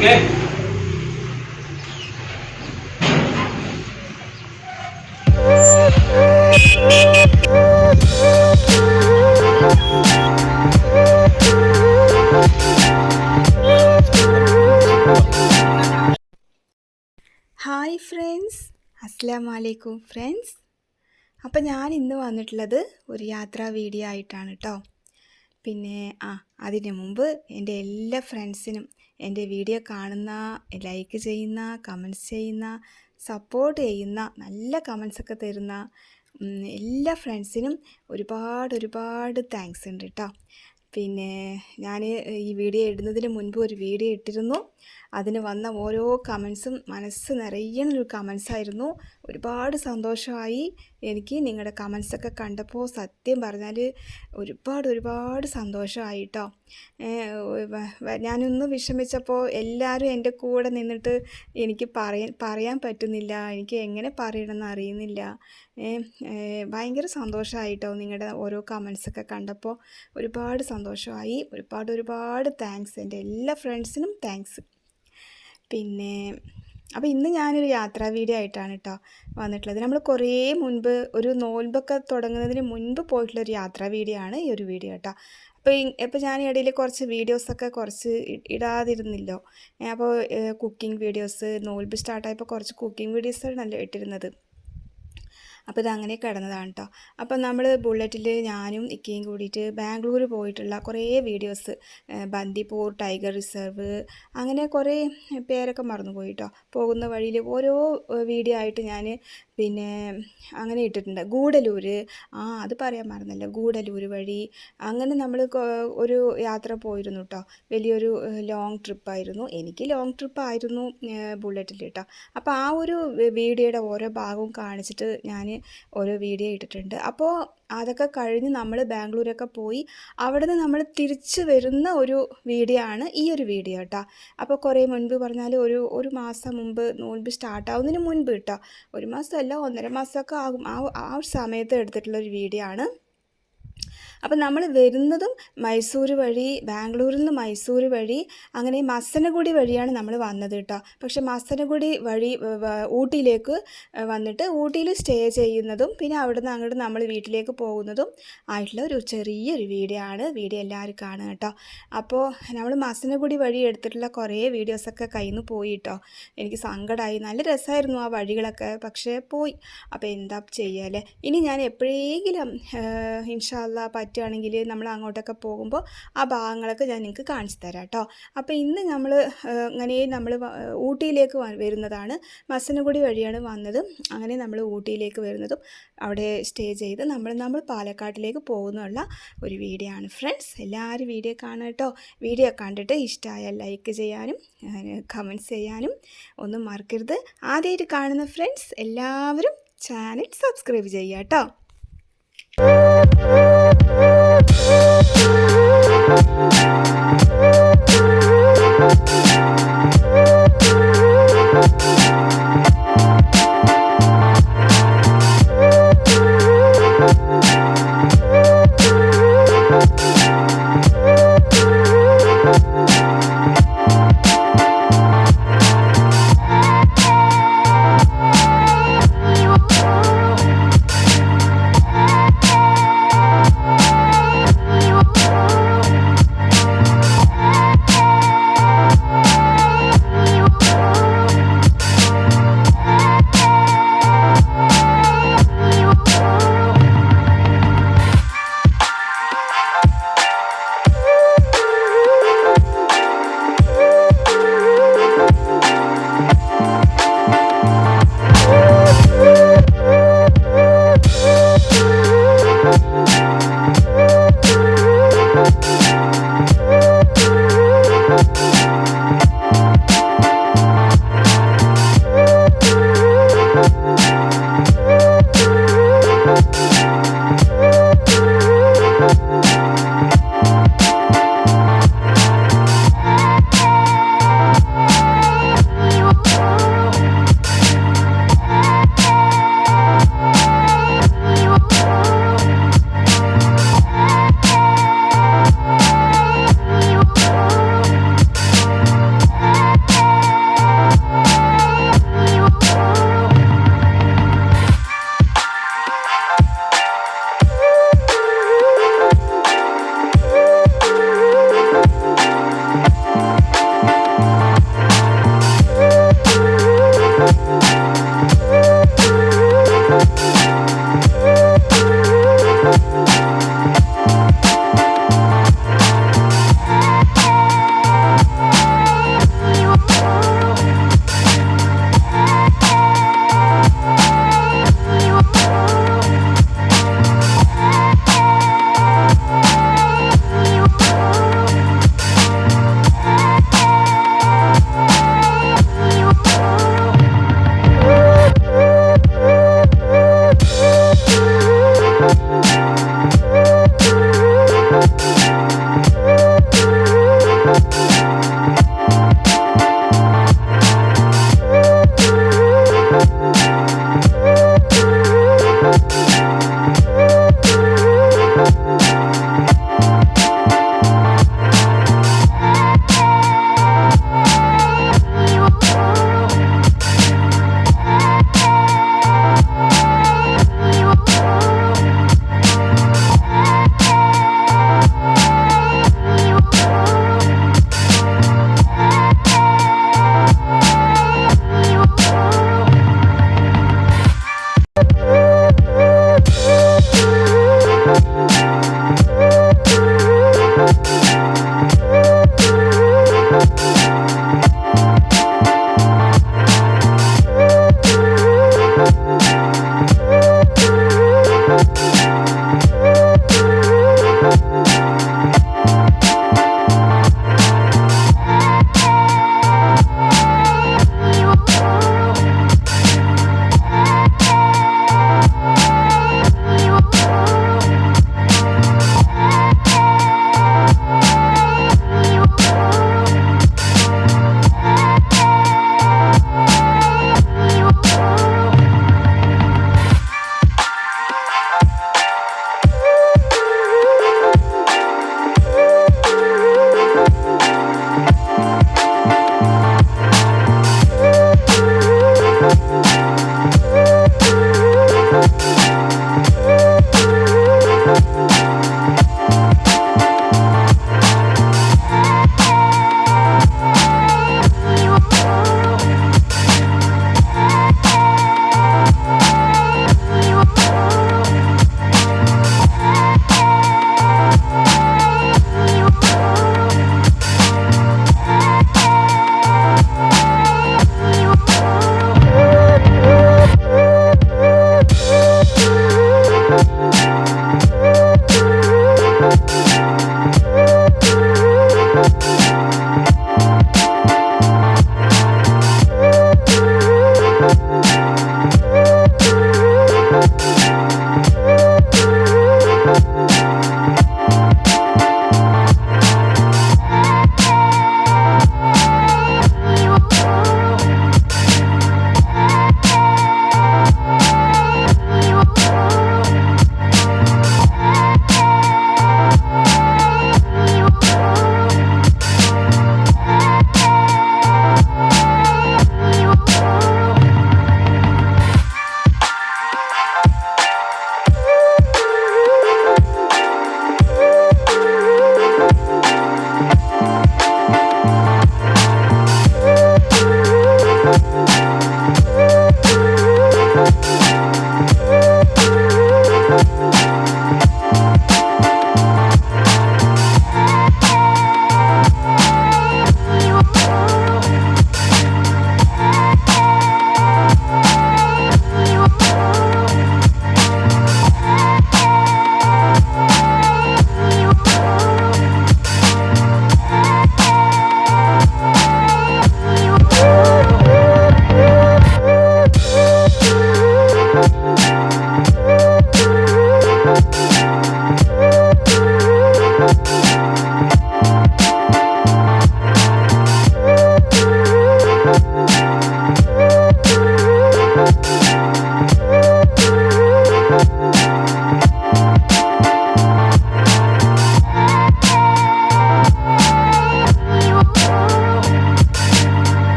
Okay. Hi friends അസ്സാം വലൈക്കും friends അപ്പം ഞാൻ ഇന്ന് വന്നിട്ടുള്ളത് ഒരു യാത്രാ വീഡിയോ ആയിട്ടാണ് കേട്ടോ പിന്നെ ആ അതിന് മുമ്പ് എന്റെ എല്ലാ ഫ്രണ്ട്സിനും എന്റെ വീഡിയോ കാണുന്ന ലൈക്ക് ചെയ്യുന്ന കമൻസ് ചെയ്യുന്ന സപ്പോർട്ട് ചെയ്യുന്ന നല്ല കമൻസൊക്കെ തരുന്ന എല്ലാ ഫ്രണ്ട്സിനും ഒരുപാട് ഒരുപാട് താങ്ക്സ് ഉണ്ട് കേട്ടോ പിന്നെ ഞാൻ ഈ വീഡിയോ ഇടുന്നതിന് മുൻപ് ഒരു വീഡിയോ ഇട്ടിരുന്നു. അതിന് വന്ന ഓരോ കമൻസും മനസ്സ് നിറയുന്നൊരു കമൻസായിരുന്നു ഒരുപാട് സന്തോഷമായി എനിക്ക് നിങ്ങളുടെ കമൻസൊക്കെ കണ്ടപ്പോൾ സത്യം പറഞ്ഞാൽ ഒരുപാട് ഒരുപാട് സന്തോഷമായി കേട്ടോ ഞാനൊന്ന് വിഷമിച്ചപ്പോൾ എല്ലാവരും എന്റെ കൂടെ നിന്നിട്ട് എനിക്ക് പറയാൻ പറയാൻ പറ്റുന്നില്ല. എനിക്ക് എങ്ങനെ പറയണമെന്ന് അറിയുന്നില്ല. ഭയങ്കര സന്തോഷമായി ഭയങ്കര സന്തോഷമായിട്ടോ നിങ്ങളുടെ ഓരോ കമൻസൊക്കെ കണ്ടപ്പോൾ. ഒരുപാട് സന്തോഷമായി. ഒരുപാട് ഒരുപാട് താങ്ക്സ് എന്റെ എല്ലാ ഫ്രണ്ട്സിനും താങ്ക്സ് പിന്നെ അപ്പോൾ ഇന്ന് ഞാനൊരു യാത്രാ വീഡിയോ ആയിട്ടാണ് കേട്ടോ വന്നിട്ടുള്ളത്. നമ്മൾ കുറേ മുൻപ് ഒരു നോൽബൊക്കെ തുടങ്ങുന്നതിന് മുൻപ് പോയിട്ടുള്ളൊരു യാത്രാ വീഡിയോ ആണ് ഈ ഒരു വീഡിയോ കേട്ടോ അപ്പോൾ ഇപ്പോൾ ഞാൻ ഇടയിൽ കുറച്ച് വീഡിയോസൊക്കെ കുറച്ച് ഇടാതിരുന്നില്ലോ. അപ്പോൾ കുക്കിംഗ് വീഡിയോസ് നോൽബ് സ്റ്റാർട്ടായപ്പോൾ കുറച്ച് കുക്കിംഗ് വീഡിയോസാണല്ലോ ഇട്ടിരുന്നത്. അപ്പോൾ ഇതങ്ങനെ കിടന്നതാണ് കേട്ടോ അപ്പോൾ നമ്മൾ ബുള്ളറ്റിൽ ഞാനും ഇക്കയും കൂടിയിട്ട് ബാംഗ്ലൂർ പോയിട്ടുള്ള കുറേ വീഡിയോസ് ബന്ദിപ്പൂർ ടൈഗർ റിസർവ് അങ്ങനെ കുറേ പേരൊക്കെ മറന്നുപോയി കേട്ടോ പോകുന്ന വഴിയിൽ ഓരോ വീഡിയോ ആയിട്ട് ഞാൻ പിന്നെ അങ്ങനെ ഇട്ടിട്ടുണ്ട്. ഗൂഡലൂർ ആ അത് പറയാൻ മറന്നില്ല. ഗൂഡലൂർ വഴി അങ്ങനെ നമ്മൾ ഒരു യാത്ര പോയിരുന്നു കേട്ടോ വലിയൊരു ലോങ് ട്രിപ്പായിരുന്നു എനിക്ക് ലോങ് ട്രിപ്പായിരുന്നു ബുള്ളറ്റിൽ കേട്ടോ അപ്പോൾ ആ ഒരു വീഡിയോയുടെ ഓരോ ഭാഗവും കാണിച്ചിട്ട് ഞാൻ ഓരോ വീഡിയോ ഇട്ടിട്ടുണ്ട്. അപ്പോൾ അതൊക്കെ കഴിഞ്ഞ് നമ്മൾ ബാംഗ്ലൂരൊക്കെ പോയി അവിടെ നിന്ന് നമ്മൾ തിരിച്ച് വരുന്ന ഒരു വീഡിയോ ആണ് ഈ ഒരു വീഡിയോ കേട്ടോ അപ്പോൾ കുറേ മുൻപ് പറഞ്ഞാൽ ഒരു ഒരു മാസം മുമ്പ് നോൻപ് സ്റ്റാർട്ടാവുന്നതിന് മുൻപ് കേട്ടോ ഒരു മാസമല്ല ഒന്നര മാസമൊക്കെ ആകും. ആ ആ ഒരു സമയത്ത് എടുത്തിട്ടുള്ള ഒരു വീഡിയോ ആണ്. അപ്പം നമ്മൾ വരുന്നതും മൈസൂർ വഴി ബാംഗ്ലൂരിൽ നിന്ന് മൈസൂർ വഴി അങ്ങനെ മസനഗുഡി വഴിയാണ് നമ്മൾ വന്നത് കേട്ടോ. പക്ഷേ മസനഗുഡി വഴി ഊട്ടിയിലേക്ക് വന്നിട്ട് ഊട്ടിയിൽ സ്റ്റേ ചെയ്യുന്നതും പിന്നെ അവിടുന്ന് അങ്ങോട്ട് നമ്മൾ വീട്ടിലേക്ക് പോകുന്നതും ആയിട്ടുള്ള ഒരു ചെറിയൊരു വീഡിയോ ആണ് വീഡിയോ എല്ലാവരും കാണുക കേട്ടോ. അപ്പോൾ നമ്മൾ മസനഗുഡി വഴി എടുത്തിട്ടുള്ള കുറേ വീഡിയോസൊക്കെ കയ്യിൽ നിന്ന് പോയി കേട്ടോ. എനിക്ക് സങ്കടമായി. നല്ല രസമായിരുന്നു ആ വഴികളൊക്കെ. പക്ഷേ പോയി. അപ്പോൾ എന്താ ചെയ്യുക ഇനി ഞാൻ എപ്പോഴെങ്കിലും ഇൻഷാല്ല പറ്റുകയാണെങ്കിൽ നമ്മൾ അങ്ങോട്ടൊക്കെ പോകുമ്പോൾ ആ ഭാഗങ്ങളൊക്കെ ഞാൻ നിങ്ങൾക്ക് കാണിച്ചു തരാം കേട്ടോ. അപ്പോൾ ഇന്ന് നമ്മൾ അങ്ങനെ നമ്മൾ ഊട്ടിയിലേക്ക് വരുന്നതാണ്. മസനഗുഡി വഴിയാണ് വന്നത്. അങ്ങനെ നമ്മൾ ഊട്ടിയിലേക്ക് വരുന്നതും അവിടെ സ്റ്റേ ചെയ്ത് നമ്മൾ നമ്മൾ പാലക്കാട്ടിലേക്ക് പോകുന്നുള്ള ഒരു വീഡിയോ ആണ് ഫ്രണ്ട്സ് എല്ലാവരും വീഡിയോ കാണാം കേട്ടോ. വീഡിയോ കണ്ടിട്ട് ഇഷ്ടമായാൽ ലൈക്ക് ചെയ്യാനും കമന്റ്സ് ചെയ്യാനും ഒന്നും മറക്കരുത്. ആദ്യമായിട്ട് കാണുന്ന ഫ്രണ്ട്സ് എല്ലാവരും ചാനൽ സബ്സ്ക്രൈബ് ചെയ്യാം കേട്ടോ. Thank you.